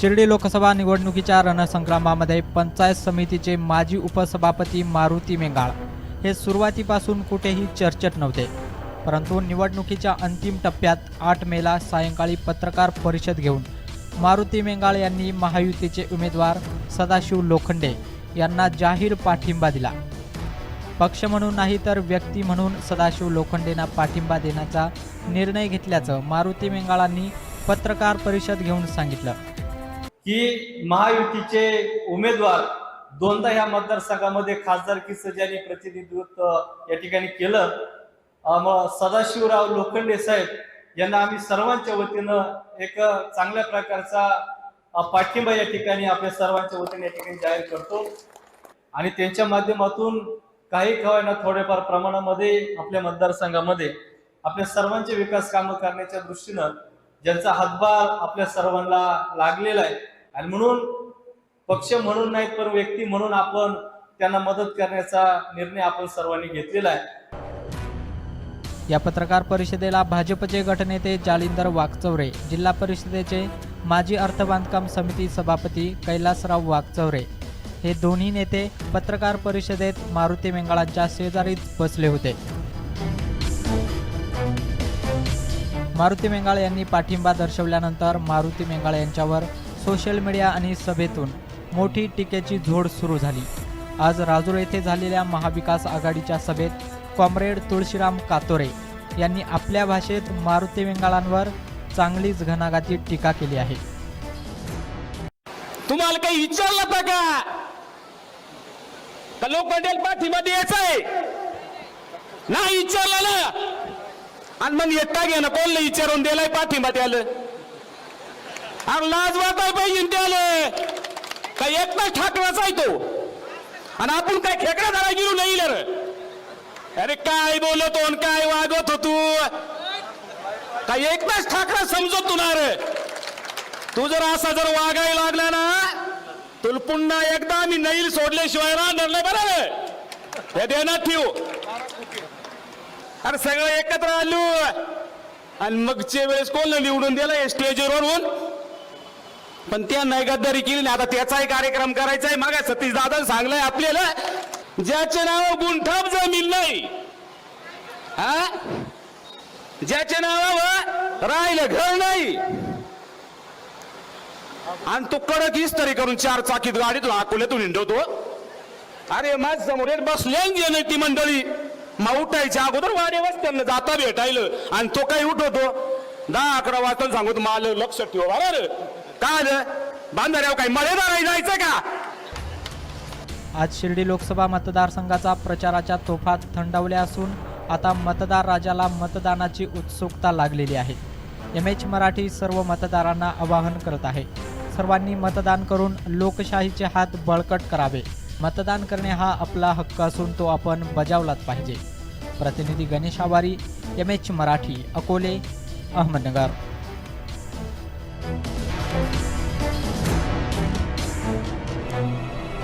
शिर्डी लोकसभा निवडणुकीच्या रणसंग्रामामध्ये पंचायत समितीचे माजी उपसभापती मारुती मेंगाळ हे सुरुवातीपासून कुठेही चर्चेत नव्हते. परंतु निवडणुकीच्या अंतिम टप्प्यात आठ मेला सायंकाळी पत्रकार परिषद घेऊन मारुती मेंगाळ यांनी महायुतीचे उमेदवार सदाशिव लोखंडे यांना जाहीर पाठिंबा दिला. पक्ष म्हणून नाही तर व्यक्ती म्हणून सदाशिव लोखंडेंना पाठिंबा देण्याचा निर्णय घेतल्याचं मारुती मेंगाळांनी पत्रकार परिषद घेऊन सांगितलं. की महायुतीचे उमेदवार दोनदा ह्या मतदारसंघामध्ये खासदारकीचं ज्यांनी प्रतिनिधित्व या ठिकाणी केलं. मग सदाशिवराव लोखंडे साहेब यांना आम्ही सर्वांच्या वतीनं एक चांगल्या प्रकारचा पाठिंबा या ठिकाणी आपल्या सर्वांच्या वतीने या ठिकाणी जाहीर करतो. आणि त्यांच्या माध्यमातून काही कवायना थोडेफार प्रमाणामध्ये आपल्या मतदारसंघामध्ये आपल्या सर्वांचे विकास कामं करण्याच्या दृष्टीनं ज्यांचा हातभार आपल्या सर्वांना लागलेला आहे आणि म्हणून पक्ष म्हणून नाही पण व्यक्ती म्हणून आपण त्यांना मदत करण्याचा निर्णय आपण सर्वांनी घेतलेला आहे. या पत्रकार परिषदेला भाजपचे गटनेते जालिंदर वाकचौरे जिल्हा परिषदेचे माजी अर्थ बांधकाम समिती सभापती कैलासराव वाकचौरे. हे दोन्ही नेते पत्रकार परिषदेत मारुती मेंगाळांच्या शेजारीच बसले होते. मारुती मेंगाळ यांनी पाठिंबा दर्शवल्यानंतर मारुती मेंगाळ यांच्यावर सोशल मीडिया आणि सभेतून मोठी टीकेची झोड सुरू झाली. आज राजूर येथे झालेल्या महाविकास आघाडीच्या सभेत कॉम्रेड तुळशीराम कातोरे यांनी आपल्या भाषेत मारुती वेंगाळांवर चांगलीच घणाघाती टीका केली आहे. तुम्हाला काही विचारलं होतं का? का लोखंडेल पाठिंबा द्यायचा आहे. नाही विचारलं ना. आणि मग एकटा घे ना कोणला विचारून दिलाय पाठिंबा आलं. अरे लाज वाटाय पाहिजे त्याले काय का एकटा ठाकराचा आहे तो. आणि आपण काय खेकडा झाला गेलो नाही अरे काय बोलतो आणि काय वागत होतो काय एकटाच ठाकरा समजत तुला रे. तू जर असा जर वागायला लागला ना तुला पुन्हा एकदा मी नैल सोडल्याशिवाय राहणार नाही बरोबर हे देणार ठेवू. अरे सगळं एकत्र आलो. आणि मगच्या वेळेस कोण निवडून दिला? स्टेजवर पण त्या नाही गद्दारी केली नाही. आता त्याचाही कार्यक्रम करायचा आहे मागा सतीश दादा सांगलंय आपल्याला ज्याचे नाव गुंठाप जमीन नाही हा? ज्याच्या नावावर राहिलं घर नाही. आणि तो कडक इस्तरी करून चार चाकीत गाडीतून अकोल्यातून हिंडवतो. अरे माझ समोर एक बसले गेले ती मंडळी. मग उठायच्या अगोदर वाडे त्यांना जाता भेटायलं आणि तो काही उठवतो. दहा अकरा वाजता सांगतो मला लक्ष ठेव. बरं काय आलं बांधाऱ्यावर काही मळेदार जायचं का? आज शिर्डी लोकसभा मतदारसंघाचा प्रचाराच्या तोफात थंडावल्या असून आता मतदार राजाला मतदानाची उत्सुकता लागलेली आहे. एम एच मराठी सर्व मतदारांना आवाहन करत आहे. सर्वांनी मतदान करून लोकशाहीचे हात बळकट करावे. मतदान करणे हा आपला हक्क असून तो आपण बजावलाच पाहिजे. प्रतिनिधी गणेश आवारी एम एच मराठी अकोले अहमदनगर.